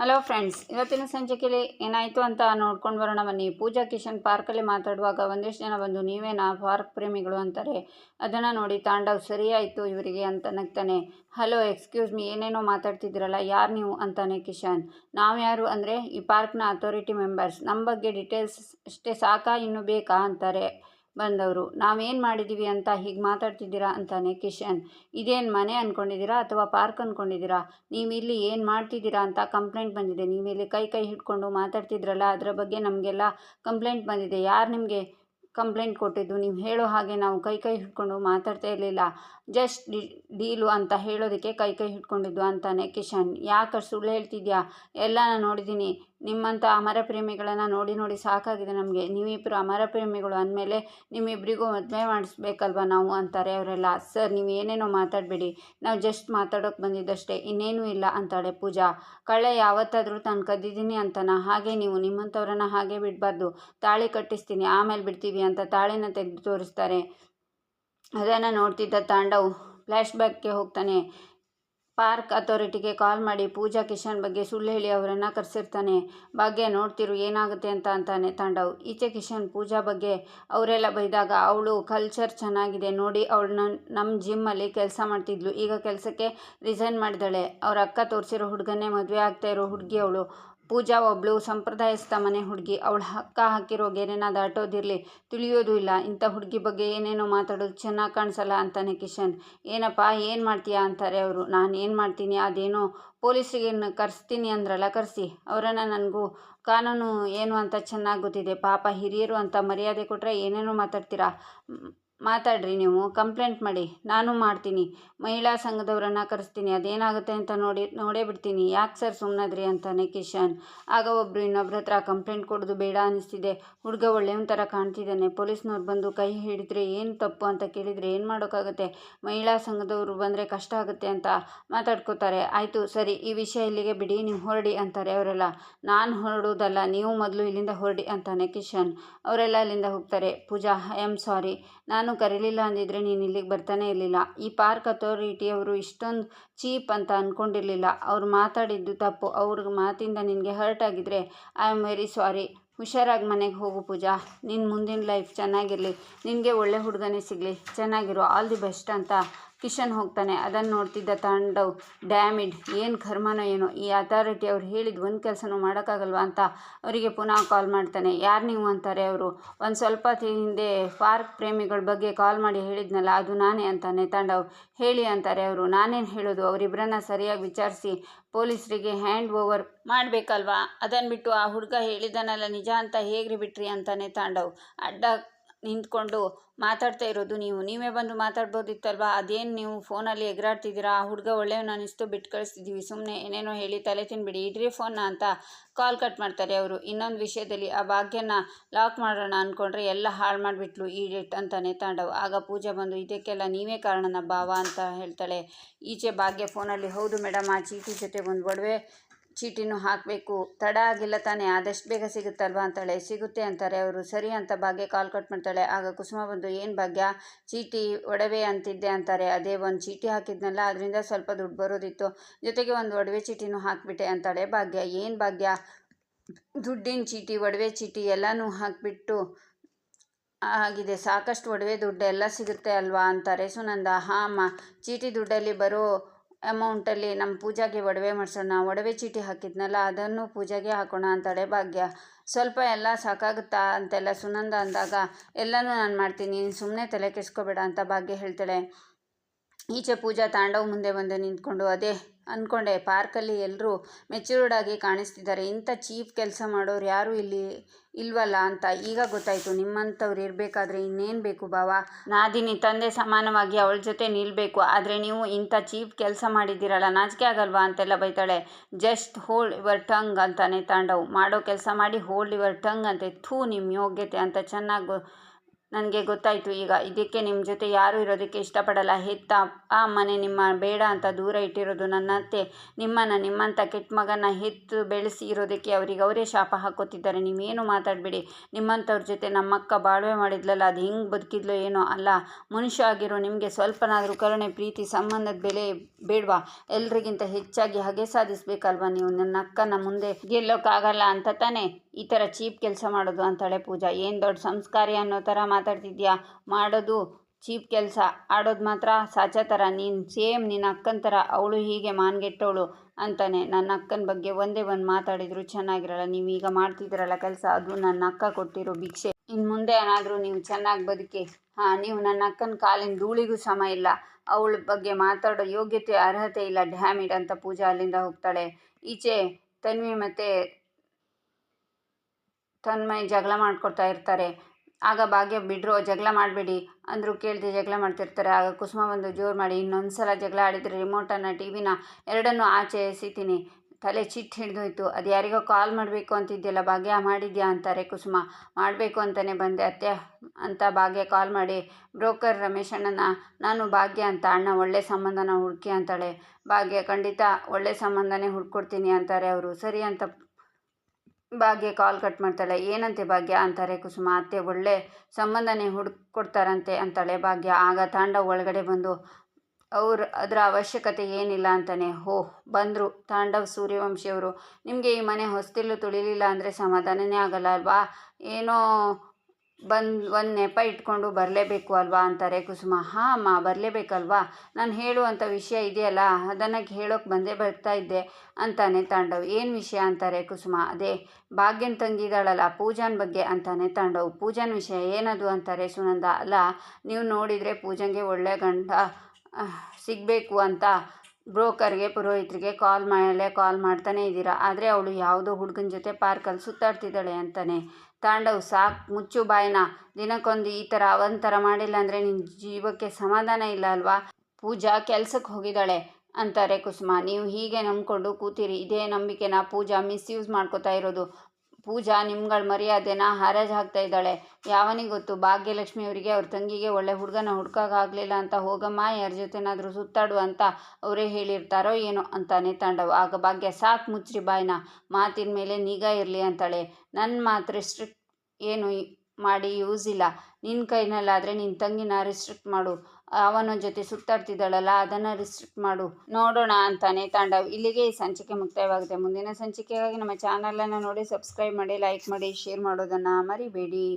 Hello friends ಇವತ್ತಿನ ಸಂಚಿಕೆಯಲ್ಲಿ ಏನಾಯಿತು ಅಂತ ನೋಡ್ಕೊಂಡು ಬರೋಣ. ಬನ್ನಿ. ಪೂಜಾ ಕಿಶನ್ ಪಾರ್ಕಲ್ಲಿ ಮಾತಾಡುವಾಗ ಒಂದಿಷ್ಟು ಜನ ಬಂದು, ನೀವೇನಾ ಪಾರ್ಕ್ ಪ್ರೇಮಿಗಳು ಅಂತಾರೆ? ಅದನ್ನು ನೋಡಿ ತಾಂಡವ್ ಸರಿಯಾಯಿತು ಇವರಿಗೆ ಅಂತ ನಗ್ತಾನೆ. ಹಲೋ ಎಕ್ಸ್ಕ್ಯೂಸ್ ಮೀ ಏನೇನೋ ಮಾತಾಡ್ತಿದ್ದೀರಲ್ಲ? ಯಾರು ನೀವು? ಅಂತಾನೆ ಕಿಶನ್. ನಾವು ಯಾರು? ಅಂದರೆ, ಈ ಪಾರ್ಕ್ನ ಅಥಾರಿಟಿ ಮೆಂಬರ್ಸ್ ನಮ್ಮ ಬಗ್ಗೆ ಡೀಟೇಲ್ಸ್ ಅಷ್ಟೇ ಸಾಕಾ? ಇನ್ನೂ ಬೇಕಾ? ಅಂತಾರೆ. ಬಂದವರು. ನಾವೇನು ಮಾಡಿದ್ದೀವಿ ಅಂತ ಹೀಗೆ ಮಾತಾಡ್ತಿದ್ದೀರಾ ಅಂತಾನೆ ಕಿಶನ್. ಇದೇನು ಮನೆ ಅಂದ್ಕೊಂಡಿದ್ದೀರಾ ಅಥವಾ ಪಾರ್ಕ್ ಅಂದ್ಕೊಂಡಿದ್ದೀರಾ ನೀವು ಇಲ್ಲಿ ಏನು ಮಾಡ್ತಿದ್ದೀರಾ ಅಂತ ಕಂಪ್ಲೇಂಟ್ ಬಂದಿದೆ. ನೀವು ಇಲ್ಲಿ ಕೈ ಕೈ ಹಿಡ್ಕೊಂಡು ಮಾತಾಡ್ತಿದ್ರಲ್ಲ, ಅದರ ಬಗ್ಗೆ ನಮಗೆಲ್ಲ ಕಂಪ್ಲೇಂಟ್ ಬಂದಿದೆ. ಯಾರು ನಿಮಗೆ ಕಂಪ್ಲೇಂಟ್ ಕೊಟ್ಟಿದ್ದು? ನೀವು ಹೇಳೋ ಹಾಗೆ ನಾವು ಕೈ ಕೈ ಹಿಡ್ಕೊಂಡು ಮಾತಾಡ್ತಾ ಇರಲಿಲ್ಲ. ಜಸ್ಟ್ ಡಿ, ಡೀಲು ಅಂತ ಹೇಳೋದಕ್ಕೆ ಕೈ ಕೈ ಹಿಡ್ಕೊಂಡಿದ್ದು ಅಂತಾನೆ ಕಿಶನ್. ಯಾಕೆ ಸುಳ್ಳು ಹೇಳ್ತಿದ್ಯಾ? ಎಲ್ಲ ನಾನು ನೋಡಿದ್ದೀನಿ. ನಿಮ್ಮಂಥ ಅಮರ ಪ್ರೇಮಿಗಳನ್ನು ನೋಡಿ ನೋಡಿ ಸಾಕಾಗಿದೆ ನಮಗೆ. ನೀವಿಬ್ಬರು ಅಮರ ಪ್ರೇಮಿಗಳು ಅಂದಮೇಲೆ ನಿಮ್ಮಿಬ್ಬರಿಗೂ ಮದುವೆ ಮಾಡಿಸ್ಬೇಕಲ್ವ ನಾವು ಅಂತಾರೆ ಅವರೆಲ್ಲ. ಸರ್, ನೀವು ಏನೇನೋ ಮಾತಾಡಬೇಡಿ. ನಾವು ಜಸ್ಟ್ ಮಾತಾಡೋಕೆ ಬಂದಿದ್ದಷ್ಟೇ. ಇನ್ನೇನೂ ಇಲ್ಲ ಅಂತಾಳೆ ಪೂಜಾ. ಕಳೆ ಯಾವತ್ತಾದರೂ ತಾನು ಕದ್ದಿದ್ದೀನಿ ಅಂತನ? ಹಾಗೆ ನೀವು ನಿಮ್ಮಂಥವ್ರನ್ನ ಹಾಗೆ ಬಿಡಬಾರ್ದು. ತಾಳಿ ಕಟ್ಟಿಸ್ತೀನಿ. ಆಮೇಲೆ ಬಿಡ್ತೀವಿ ಅಂತ ತಾಳಿನ ತೆಗೆದು ತೋರಿಸ್ತಾರೆ. ಅದನ್ನು ನೋಡ್ತಿದ್ದ ತಾಂಡವ್ ಫ್ಲ್ಯಾಶ್ ಬ್ಯಾಕ್ಗೆ ಹೋಗ್ತಾನೆ. ಪಾರ್ಕ್ ಅಥಾರಿಟಿಗೆ ಕಾಲ್ ಮಾಡಿ, ಪೂಜಾ ಕಿಶನ್ ಬಗ್ಗೆ ಸುಳ್ಳು ಹೇಳಿ ಅವರನ್ನು ಕರೆಸಿರ್ತಾನೆ. ಭಾಗ್ಯ, ನೋಡ್ತಿರು, ಏನಾಗುತ್ತೆ ಅಂತ ಅಂತಾನೆ ತಾಂಡವ್. ಈಚೆ ಕಿಶನ್ ಪೂಜಾ ಬಗ್ಗೆ ಅವರೆಲ್ಲ ಬೈದಾಗ, ಅವಳು ಕಲ್ಚರ್ ಚೆನ್ನಾಗಿದೆ, ನೋಡಿ ಅವಳನ್ನ ನಮ್ಮ ಜಿಮ್ಮಲ್ಲಿ ಕೆಲಸ ಮಾಡ್ತಿದ್ಲು. ಈಗ ಕೆಲಸಕ್ಕೆ ರಿಸೈನ್ ಮಾಡಿದಾಳೆ. ಅವ್ರ ಅಕ್ಕ ತೋರಿಸಿರೋ ಹುಡುಗನೇ ಮದುವೆ ಆಗ್ತಾ ಇರೋ ಹುಡುಗಿ ಅವಳು. ಪೂಜಾ ಒಬ್ಳು ಸಂಪ್ರದಾಯಸ್ಥ ಮನೆ ಹುಡುಗಿ. ಅವಳ ಹಕ್ಕ ಹಾಕಿರೋ ಗೆರೆನ ದಾಟೋದಿರಲಿ, ತಿಳಿಯೋದು ಇಲ್ಲ. ಇಂಥ ಹುಡುಗಿ ಬಗ್ಗೆ ಏನೇನೋ ಮಾತಾಡೋದು ಚೆನ್ನಾಗಿ ಕಾಣಿಸಲ್ಲ ಅಂತಾನೆ ಕಿಶನ್. ಏನಪ್ಪ, ಏನು ಮಾಡ್ತೀಯಾ ಅಂತಾರೆ ಅವರು. ನಾನು ಏನು ಮಾಡ್ತೀನಿ? ಅದೇನೋ ಪೊಲೀಸಿಗೆ ಕರೆಸ್ತೀನಿ ಅಂದ್ರಲ್ಲ, ಕರೆಸಿ. ಅವರನ್ನು ನನಗೂ ಕಾನೂನು ಏನು ಅಂತ ಚೆನ್ನಾಗಿ ಗೊತ್ತಿದೆ. ಪಾಪ ಹಿರಿಯರು ಅಂತ ಮರ್ಯಾದೆ ಕೊಟ್ಟರೆ ಏನೇನೋ ಮಾತಾಡ್ತೀರಾ? ಮಾತಾಡ್ರಿ ನೀವು, ಕಂಪ್ಲೇಂಟ್ ಮಾಡಿ. ನಾನು ಮಾಡ್ತೀನಿ. ಮಹಿಳಾ ಸಂಘದವರನ್ನು ಕರೆಸ್ತೀನಿ. ಅದೇನಾಗುತ್ತೆ ಅಂತ ನೋಡಿ, ನೋಡೇ ಬಿಡ್ತೀನಿ. ಯಾಕೆ ಸರ್ ಸುಮ್ಮನದ್ರಿ ಅಂತಾನೆ ಕಿಶನ್. ಆಗ ಒಬ್ಬರು ಇನ್ನೊಬ್ರ ಹತ್ರ ಕಂಪ್ಲೇಂಟ್ ಕೊಡೋದು ಬೇಡ ಅನಿಸ್ತಿದೆ. ಹುಡುಗ ಒಳ್ಳೆಯವನ ಥರ ಕಾಣ್ತಿದ್ದಾನೆ. ಪೊಲೀಸ್ನವ್ರು ಬಂದು ಕೈ ಹಿಡಿದ್ರೆ ಏನು ತಪ್ಪು ಅಂತ ಕೇಳಿದರೆ ಏನು ಮಾಡೋಕ್ಕಾಗುತ್ತೆ? ಮಹಿಳಾ ಸಂಘದವರು ಬಂದರೆ ಕಷ್ಟ ಆಗುತ್ತೆ ಅಂತ ಮಾತಾಡ್ಕೋತಾರೆ. ಆಯಿತು, ಸರಿ. ಈ ವಿಷಯ ಇಲ್ಲಿಗೆ ಬಿಡಿ. ನೀವು ಹೊರಡಿ ಅಂತಾರೆ ಅವರೆಲ್ಲ. ನಾನು ಹೊರಡೋದಲ್ಲ. ನೀವು ಮೊದಲು ಇಲ್ಲಿಂದ ಹೊರಡಿ ಅಂತಾನೆ ಕಿಶನ್. ಅವರೆಲ್ಲ ಅಲ್ಲಿಂದ ಹೋಗ್ತಾರೆ. ಪೂಜಾ ಐ ಆಮ್ ಸಾರಿ ನಾನು ಕರೀಲಿಲ್ಲ ಅಂದಿದ್ರೆ ನೀನು ಇಲ್ಲಿಗೆ ಬರ್ತಾನೆ ಇರಲಿಲ್ಲ. ಈ ಪಾರ್ಕ್ ಅಥಾರಿಟಿಯವರು ಇಷ್ಟೊಂದು ಚೀಪ್ ಅಂತ ಅಂದ್ಕೊಂಡಿರಲಿಲ್ಲ ಅವ್ರು ಮಾತಾಡಿದ್ದು ತಪ್ಪು. ಅವ್ರ ಮಾತಿಂದ ನಿನಗೆ ಹರ್ಟ್ ಆಗಿದ್ರೆ, ಐ ಆಮ್ ವೆರಿ ಸಾರಿ. ಹುಷಾರಾಗಿ ಮನೆಗೆ ಹೋಗು ಪೂಜಾ. ನಿನ್ನ ಮುಂದಿನ ಲೈಫ್ ಚೆನ್ನಾಗಿರಲಿ. ನಿನಗೆ ಒಳ್ಳೆ ಹುಡುಗನೇ ಸಿಗಲಿ. ಚೆನ್ನಾಗಿರು. ಆಲ್ ದಿ ಬೆಸ್ಟ್ ಅಂತ ಕಿಶನ್ ಹೋಗ್ತಾನೆ. ಅದನ್ನು ನೋಡ್ತಿದ್ದ ತಾಂಡವ್, ಡ್ಯಾಮಿಡ್, ಏನು ಕರ್ಮನೋ ಏನೋ, ಈ ಅಥಾರಿಟಿ ಅವ್ರು ಹೇಳಿದ ಒಂದು ಕೆಲಸನೂ ಮಾಡೋಕ್ಕಾಗಲ್ವಾ? ಅಂತ ಅವರಿಗೆ ಪುನಃ ಕಾಲ್ ಮಾಡ್ತಾನೆ. ಯಾರು ನೀವು? ಅಂತಾರೆ ಅವರು. ಒಂದು ಸ್ವಲ್ಪ ಹಿಂದೆ ಪಾರ್ಕ್ ಪ್ರೇಮಿಗಳ ಬಗ್ಗೆ ಕಾಲ್ ಮಾಡಿ ಹೇಳಿದ್ನಲ್ಲ, ಅದು ನಾನೇ ಅಂತಾನೆ. ತಾಂಡವ್, ಹೇಳಿ ಅಂತಾರೆ ಅವರು. ನಾನೇನು ಹೇಳೋದು? ಅವರಿಬ್ಬರನ್ನ ಸರಿಯಾಗಿ ವಿಚಾರಿಸಿ ಪೊಲೀಸರಿಗೆ ಹ್ಯಾಂಡ್ ಓವರ್ ಮಾಡಬೇಕಲ್ವಾ? ಅದನ್ನು ಬಿಟ್ಟು ಆ ಹುಡುಗ ಹೇಳಿದನಲ್ಲ, ನಿಜ ಅಂತ ಹೇಗ್ರಿ ಬಿಟ್ರಿ? ಅಂತಾನೆ ತಾಂಡವ್. ಅಡ್ಡ ನಿಂತ್ಕೊಂಡು ಮಾತಾಡ್ತಾ ಇರೋದು ನೀವು. ನೀವೇ ಬಂದು ಮಾತಾಡ್ಬೋದಿತ್ತಲ್ವಾ? ಅದೇನು ನೀವು ಫೋನಲ್ಲಿ ಎಗರಾಡ್ತಿದ್ದೀರಾ? ಆ ಹುಡುಗ ಒಳ್ಳೆಯವನು ಅನ್ನಿಸ್ತು, ಬಿಟ್ಟು ಕಳಿಸ್ತಿದ್ದೀವಿ ಸುಮ್ಮನೆ ಏನೇನೋ ಹೇಳಿ ತಲೆ ತಿನ್ಬಿಡಿ. ಇಡ್ರಿ ಫೋನ್ನ ಅಂತ ಕಾಲ್ ಕಟ್ ಮಾಡ್ತಾರೆ ಅವರು. ಇನ್ನೊಂದು ವಿಷಯದಲ್ಲಿ ಆ ಭಾಗ್ಯನ ಲಾಕ್ ಮಾಡೋಣ ಅಂದ್ಕೊಂಡ್ರೆ ಎಲ್ಲ ಹಾಳು ಮಾಡಿಬಿಟ್ಲು ಈ ಡೇಟ್ ಅಂತಾನೆ ತಾಂಡವ್. ಆಗ ಪೂಜೆ ಬಂದು, ಇದಕ್ಕೆಲ್ಲ ನೀವೇ ಕಾರಣನ ಭಾವ? ಅಂತ ಹೇಳ್ತಾಳೆ. ಈಚೆ ಭಾಗ್ಯ ಫೋನಲ್ಲಿ, ಹೌದು ಮೇಡಮ್, ಆ ಚೀಟಿ ಜೊತೆ ಒಂದು ಒಡವೆ ಚೀಟಿನೂ ಹಾಕಬೇಕು. ತಡ ಆಗಿಲ್ಲ ತಾನೇ, ಆದಷ್ಟು ಬೇಗ ಸಿಗುತ್ತಲ್ವಾ ಅಂತಾಳೆ. ಸಿಗುತ್ತೆ ಅಂತಾರೆ ಅವರು. ಸರಿ ಅಂತ ಭಾಗ್ಯ ಕಾಲ್ ಕಟ್ ಮಾಡ್ತಾಳೆ. ಆಗ ಕುಸುಮ ಬಂದು, ಏನು ಭಾಗ್ಯ? ಚೀಟಿ ಒಡವೆ ಅಂತಿದ್ದೆ ಅಂತಾರೆ. ಅದೇ, ಒಂದು ಚೀಟಿ ಹಾಕಿದ್ನಲ್ಲ, ಅದರಿಂದ ಸ್ವಲ್ಪ ದುಡ್ಡು ಬರೋದಿತ್ತು. ಜೊತೆಗೆ ಒಂದು ಒಡವೆ ಚೀಟಿನೂ ಹಾಕಿಬಿಟ್ಟೆ ಅಂತಾಳೆ ಭಾಗ್ಯ. ಏನು ಭಾಗ್ಯ? ದುಡ್ಡಿನ ಚೀಟಿ, ಒಡವೆ ಚೀಟಿ ಎಲ್ಲನೂ ಹಾಕಿಬಿಟ್ಟು ಆಗಿದೆ. ಸಾಕಷ್ಟು ಒಡವೆ ದುಡ್ಡು ಎಲ್ಲ ಸಿಗುತ್ತೆ ಅಲ್ವಾ? ಅಂತಾರೆ ಸುನಂದ. ಹಾಂ, ಅಮ್ಮ. ಚೀಟಿ ದುಡ್ಡಲ್ಲಿ ಬರೋ ಅಮೌಂಟಲ್ಲಿ ನಮ್ಮ ಪೂಜಾಗೆ ಒಡವೆ ಮಾಡಿಸೋಣ, ಒಡವೆ ಚೀಟಿ ಹಾಕಿದ್ನಲ್ಲ, ಅದನ್ನು ಪೂಜೆಗೆ ಹಾಕೋಣ ಅಂತಾಳೆ ಭಾಗ್ಯ ಸ್ವಲ್ಪ ಎಲ್ಲ ಸಾಕಾಗುತ್ತಾ ಅಂತೆಲ್ಲ ಸುನಂದ ಅಂದಾಗ, ಎಲ್ಲನೂ ನಾನು ಮಾಡ್ತೀನಿ ಸುಮ್ಮನೆ ತಲೆ ಕೆಸ್ಕೋಬೇಡ ಅಂತ ಭಾಗ್ಯ ಹೇಳ್ತಾಳೆ. ಈಚೆ ಪೂಜಾ ತಾಂಡವ್ ಮುಂದೆ ಬಂದು ನಿಂತ್ಕೊಂಡು, ಅದೇ ಅಂದ್ಕೊಂಡೆ ಪಾರ್ಕಲ್ಲಿ ಎಲ್ಲರೂ ಮೆಚ್ಯೂರ್ಡ್ ಆಗಿ ಕಾಣಿಸ್ತಿದ್ದಾರೆ. ಇಂಥ ಚೀಪ್ ಕೆಲಸ ಮಾಡೋರು ಯಾರೂ ಇಲ್ಲಿ ಇಲ್ವಲ್ಲ ಅಂತ ಈಗ ಗೊತ್ತಾಯಿತು. ನಿಮ್ಮಂಥವ್ರು ಇರಬೇಕಾದ್ರೆ ಇನ್ನೇನು ಬೇಕು ಭಾವ? ನಾದಿನಿ ತಂದೆ ಸಮಾನವಾಗಿ ಅವಳ ಜೊತೆ ನಿಲ್ಲಬೇಕು ಆದರೆ ನೀವು ಇಂಥ ಚೀಪ್ ಕೆಲಸ ಮಾಡಿದ್ದೀರಲ್ಲ, ನಾಚಿಕೆ ಆಗಲ್ವಾ ಅಂತೆಲ್ಲ ಬೈತಾಳೆ. ಜಸ್ಟ್ ಹೋಲ್ಡ್ ಯುವರ್ ಟಂಗ್ ಅಂತಾನೆ ತಾಂಡವ್. ಮಾಡೋ ಕೆಲಸ ಮಾಡಿ ಹೋಲ್ಡ್ ಯುವರ್ ಟಂಗ್ ಅಂತೆ. ಥೂ ನಿಮ್ಮ ಯೋಗ್ಯತೆ ಅಂತ ಚೆನ್ನಾಗಿ ನನಗೆ ಗೊತ್ತಾಯಿತು ಈಗ. ಇದಕ್ಕೆ ನಿಮ್ಮ ಜೊತೆ ಯಾರೂ ಇರೋದಕ್ಕೆ ಇಷ್ಟಪಡಲ್ಲ. ಹೆತ್ತ ಆ ಮನೆ ನಿಮ್ಮ ಬೇಡ ಅಂತ ದೂರ ಇಟ್ಟಿರೋದು ನನ್ನ ಅತ್ತೆ ನಿಮ್ಮನ್ನು ನಿಮ್ಮಂಥ ಕೆಟ್ಟ ಮಗನ ಹೆತ್ತು ಬೆಳೆಸಿ ಇರೋದಕ್ಕೆ ಅವರಿಗೆ ಅವರೇ ಶಾಪ ಹಾಕೋತಿದ್ದಾರೆ. ನೀವೇನು ಮಾತಾಡಬೇಡಿ. ನಿಮ್ಮಂಥವ್ರ ಜೊತೆ ನಮ್ಮಕ್ಕ ಬಾಳ್ವೆ ಮಾಡಿದ್ಲಲ್ಲ, ಅದು ಹೆಂಗೆ ಬದುಕಿದ್ಲು ಏನೋ ಅಲ್ಲ. ಮನುಷ್ಯ ಆಗಿರೋ ನಿಮಗೆ ಸ್ವಲ್ಪನಾದರೂ ಕರುಣೆ, ಪ್ರೀತಿ, ಸಂಬಂಧದ ಬೆಲೆ ಬೇಡವಾ? ಎಲ್ರಿಗಿಂತ ಹೆಚ್ಚಾಗಿ ಹಗೆ ಸಾಧಿಸ್ಬೇಕಲ್ವಾ ನೀವು? ನನ್ನ ಅಕ್ಕನ ಮುಂದೆ ಗೆಲ್ಲೋಕ್ಕಾಗಲ್ಲ ಅಂತ ತಾನೇ? ಈ ಥರ ಚೀಪ್ ಕೆಲಸ ಮಾಡೋದು ಅಂತಾಳೆ ಪೂಜಾ, ಏನು ದೊಡ್ಡ ಸಂಸ್ಕಾರಿ ಅನ್ನೋ ಥರ ಮಾತಾಡ್ತಿದ್ಯಾ? ಮಾಡೋದು ಚೀಪ್ ಕೆಲಸ, ಆಡೋದು ಮಾತ್ರ ಸಾಚ ಥರ ನೀನು ಸೇಮ್ ನಿನ್ನ ಅಕ್ಕನ ಥರ ಅವಳು ಹೀಗೆ ಮಾನ್ಗೆಟ್ಟವಳು ಅಂತಾನೆ. ನನ್ನ ಅಕ್ಕನ ಬಗ್ಗೆ ಒಂದೇ ಒಂದು ಮಾತಾಡಿದ್ರು ಚೆನ್ನಾಗಿರಲ್ಲ, ನೀವು ಈಗ ಮಾಡ್ತಿದ್ದೀರಲ್ಲ ಕೆಲಸ, ಅದು ನನ್ನ ಅಕ್ಕ ಕೊಟ್ಟಿರೋ ಭಿಕ್ಷೆ. ಇನ್ನು ಮುಂದೆ ಏನಾದರೂ ನೀವು ಚೆನ್ನಾಗಿ ಬದುಕಿ, ಹಾಂ, ನೀವು ನನ್ನ ಅಕ್ಕನ ಕಾಲಿನ ಧೂಳಿಗೂ ಸಮ ಇಲ್ಲ, ಅವಳ ಬಗ್ಗೆ ಮಾತಾಡೋ ಯೋಗ್ಯತೆ, ಅರ್ಹತೆ ಇಲ್ಲ, ಡ್ಯಾಮಿಡ್ ಅಂತ ಪೂಜಾ ಅಲ್ಲಿಂದ ಹೋಗ್ತಾಳೆ. ಈಚೆ ತನ್ವಿ ಮತ್ತು ತನ್ಮಯ್ ಜಗಳ ಮಾಡ್ಕೊಡ್ತಾ ಇರ್ತಾರೆ. ಆಗ ಭಾಗ್ಯ ಬಿಡ್ರು, ಜಗಳ ಮಾಡಬೇಡಿ ಅಂದರೂ ಕೇಳ್ದೆ ಜಗಳ ಮಾಡ್ತಿರ್ತಾರೆ. ಆಗ ಕುಸುಮ ಬಂದು ಜೋರು ಮಾಡಿ ಇನ್ನೊಂದು ಸಲ ಜಗಳ ಆಡಿದರೆ ರಿಮೋಟನ್ನು ಟಿ ವಿನ ಎರಡನ್ನೂ ಆಚೆ ಎಸಿತೀನಿ ತಲೆ ಚಿಟ್ಟು ಹಿಡಿದೋಯ್ತು. ಅದು ಯಾರಿಗೋ ಕಾಲ್ ಮಾಡಬೇಕು ಅಂತಿದ್ಯಲ್ಲ, ಭಾಗ್ಯ ಮಾಡಿದ್ಯಾ ಅಂತಾರೆ ಕುಸುಮ. ಮಾಡಬೇಕು ಅಂತಲೇ ಬಂದೆ. ಅತ್ತೆ ಅಂತ ಭಾಗ್ಯ ಕಾಲ್ ಮಾಡಿ, ಬ್ರೋಕರ್ ರಮೇಶ್ ಅಣ್ಣನ, ನಾನು ಭಾಗ್ಯ ಅಂತ, ಅಣ್ಣ ಒಳ್ಳೆ ಸಂಬಂಧನ ಹುಡುಕಿ ಅಂತಾಳೆ. ಭಾಗ್ಯ, ಖಂಡಿತ ಒಳ್ಳೆ ಸಂಬಂಧನೇ ಹುಡ್ಕೊಡ್ತೀನಿ ಅಂತಾರೆ ಅವರು. ಸರಿ ಅಂತ ಭಾಗ್ಯ ಕಾಲ್ ಕಟ್ ಮಾಡ್ತಾಳೆ. ಏನಂತೆ ಭಾಗ್ಯ? ಅಂತಾರೆ ಕುಸುಮ. ಅತ್ತೆ ಒಳ್ಳೆ ಸಂಬಂಧನೇ ಹುಡುಕೊಡ್ತಾರಂತೆ ಅಂತಾಳೆ ಭಾಗ್ಯ. ಆಗ ತಾಂಡವ ಒಳಗಡೆ ಬಂದು, ಅವ್ರ ಅದರ ಅವಶ್ಯಕತೆ ಏನಿಲ್ಲ ಅಂತಾನೆ. ಹೋ, ಬಂದರು. ತಾಂಡವ್ ಸೂರ್ಯವಂಶಿಯವರು. ನಿಮಗೆ ಈ ಮನೆ ಹೊಸ್ತಿಲು ತುಳಿಲಿಲ್ಲ ಅಂದರೆ ಸಮಾಧಾನನೇ ಆಗಲ್ಲ ಅಲ್ವಾ? ಏನೋ ಬಂದು, ಒಂದು ನೆಪ ಇಟ್ಕೊಂಡು ಬರಲೇಬೇಕು ಅಲ್ವಾ ಅಂತಾರೆ ಕುಸುಮ. ಹಾಂ ಅಮ್ಮ, ಬರಲೇಬೇಕಲ್ವಾ? ನಾನು ಹೇಳುವಂಥ ವಿಷಯ ಇದೆಯಲ್ಲ, ಅದನ್ನು ಹೇಳೋಕೆ ಬಂದೇ ಬರ್ತಾ ಇದ್ದೆ ಅಂತಾನೆ ತಾಂಡವ್. ಏನು ವಿಷಯ ಅಂತಾರೆ ಕುಸುಮ? ಅದೇ, ಭಾಗ್ಯನ ತಂಗಿದಾಳಲ್ಲ, ಪೂಜಾನ್ ಬಗ್ಗೆ ಅಂತಾನೆ ತಾಂಡವ್. ಪೂಜಾನ ವಿಷಯ ಏನದು ಅಂತಾರೆ ಸುನಂದ? ಅಲ್ಲ, ನೀವು ನೋಡಿದರೆ ಪೂಜಾಗೆ ಒಳ್ಳೆಯ ಗಂಡ ಸಿಗಬೇಕು ಅಂತ ಬ್ರೋಕರ್ಗೆ, ಪುರೋಹಿತರಿಗೆ ಕಾಲ್ ಮಾಡಲೇ ಕಾಲ್ ಮಾಡ್ತಾನೆ ಇದ್ದೀರಾ? ಆದರೆ ಅವಳು ಯಾವುದೋ ಹುಡುಗನ ಜೊತೆ ಪಾರ್ಕಲ್ಲಿ ಸುತ್ತಾಡ್ತಿದ್ದಾಳೆ ಅಂತಾನೆ. ತಾಂಡವ್, ಸಾಕು, ಮುಚ್ಚು ಬಾಯ್ನ. ದಿನಕ್ಕೊಂದು ಈ ಥರ ಒಂಥರ ಮಾಡಿಲ್ಲ ಅಂದರೆ ನಿನ್ನ ಜೀವಕ್ಕೆ ಸಮಾಧಾನ ಇಲ್ಲ ಅಲ್ವಾ? ಪೂಜಾ ಕೆಲಸಕ್ಕೆ ಹೋಗಿದ್ದಾಳೆ ಅಂತಾರೆ ಕುಸುಮ. ನೀವು ಹೀಗೆ ನಂಬಿಕೊಂಡು ಕೂತಿರಿ. ಇದೇ ನಂಬಿಕೆನ ಪೂಜಾ ಮಿಸ್ಯೂಸ್ ಮಾಡ್ಕೋತಾ ಇರೋದು. ಪೂಜಾ ನಿಮ್ಗಳ ಮರ್ಯಾದೆನ ಹರಾಜು ಹಾಕ್ತಾ ಇದ್ದಾಳೆ. ಯಾವನಿಗೆ ಗೊತ್ತು? ಭಾಗ್ಯಲಕ್ಷ್ಮಿ ಅವರಿಗೆ ಅವ್ರ ತಂಗಿಗೆ ಒಳ್ಳೆ ಹುಡುಗನ ಹುಡ್ಕೋಕ್ಕಾಗಲಿಲ್ಲ ಅಂತ ಹೋಗಮ್ಮ, ಯಾರ ಜೊತೆನಾದರೂ ಸುತ್ತಾಡು ಅಂತ ಅವರೇ ಹೇಳಿರ್ತಾರೋ ಏನೋ ಅಂತಾನೆ ತಾಂಡವ್. ಆಗ ಭಾಗ್ಯ, ಸಾಕು ಮುಚ್ಚ್ರಿ ಬಾಯ್ನ, ಮಾತಿನ ಮೇಲೆ ನಿಗಾ ಇರಲಿ ಅಂತಾಳೆ. ನನ್ನ ಮಾತ್ರ ಸ್ಟ್ರಿಕ್ಟ್ ಏನು ಮಾಡಿ ಯೂಸ್ ಇಲ್ಲ. ನಿನ್ನ ಕೈನಲ್ಲಾದರೆ ನಿನ್ನ ತಂಗಿನ ರಿಸ್ಟ್ರಿಕ್ಟ್ ಮಾಡು. ಅವನ ಜೊತೆ ಸುತ್ತಾಡ್ತಿದ್ದಾಳಲ್ಲ, ಅದನ್ನು ರಿಸ್ಟ್ರಿಕ್ಟ್ ಮಾಡು. ನೋಡೋಣ ಅಂತಾನೆ ತಾಂಡವ್ ಇಲ್ಲಿಗೆ ಈ ಸಂಚಿಕೆ ಮುಕ್ತಾಯವಾಗುತ್ತೆ. ಮುಂದಿನ ಸಂಚಿಕೆಗಾಗಿ ನಮ್ಮ ಚಾನಲನ್ನು ನೋಡಿ ಸಬ್ಸ್ಕ್ರೈಬ್ ಮಾಡಿ ಲೈಕ್ ಮಾಡಿ ಶೇರ್ ಮಾಡೋದನ್ನು ಮರಿಬೇಡಿ.